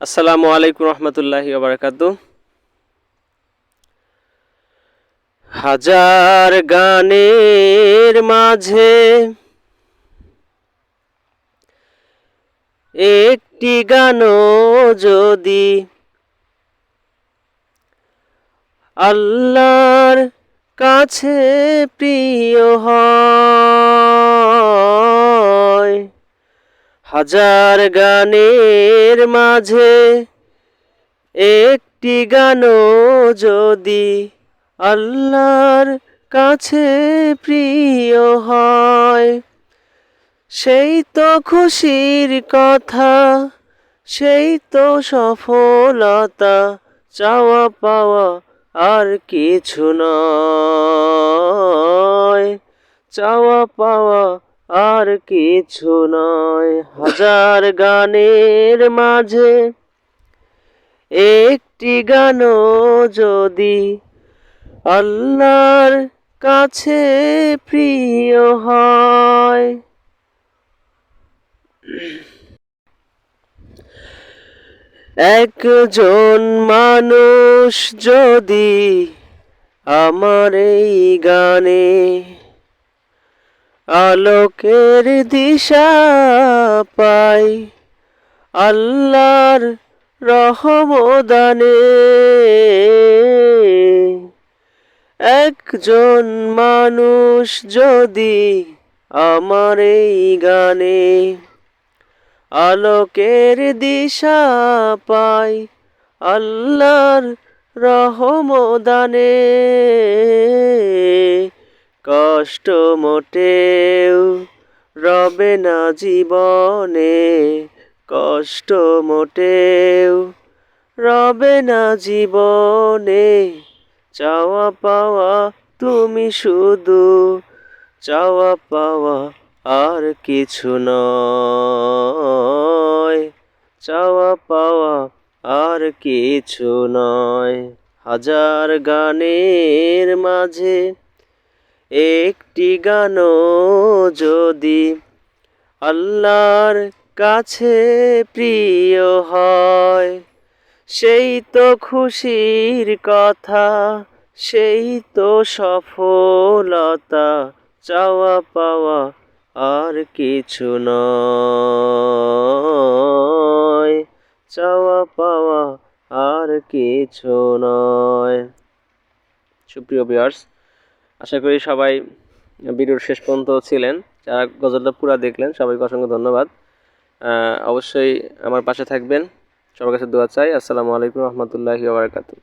আসসালামু আলাইকুম রহমতুল্লাহি বারাকাতু হাজার গানের মাঝে একটি গানও যদি আল্লাহর কাছে প্রিয় হয়। হাজার গানের মাঝে একটি গানও যদি আল্লাহর কাছে প্রিয় হয়। সেই তো খুশির কথা, সেই তো সফলতা, চাওয়া পাওয়া আর কিছু নয়। চাওয়া পাওয়া আর কিছু নয়। হাজার গানের মাঝে একটি গানও যদি আল্লাহর কাছে প্রিয় হয়। একজন মানুষ যদি আমার এই গানে আলোকের দিশা পাই আল্লাহর রহমদানে। একজন মানুষ যদি আমার এই গানে আলোকের দিশা পাই আল্লাহর রহমদানে। কষ্ট মোটেও রবে না জীবনে, কষ্ট মোটেও রবে না জীবনে। চাওয়া পাওয়া তুমি শুধু, চাওয়া পাওয়া আর কিছু নয়। চাওয়া পাওয়া আর কিছু নয়। হাজার গানের মাঝে একটি গানও যদি আল্লাহর কাছে প্রিয় হয়, সেই তো খুশির কথা, সেই তো সফলতা, চাওয়া পাওয়া আর কিছু নয়, চাওয়া পাওয়া আর কিছু নয়। সুপ্রিয় বিয়ার্স আশা করি সবাই ভিডিওর শেষ পর্যন্ত ছিলেন। যারা গজলটা পুরো দেখলেন, সবাইকে অসংখ্য ধন্যবাদ। অবশ্যই আমার পাশে থাকবেন। সবার কাছে দোয়া চাই। আসসালামু আলাইকুম রহমতুল্লাহি বারাকাতু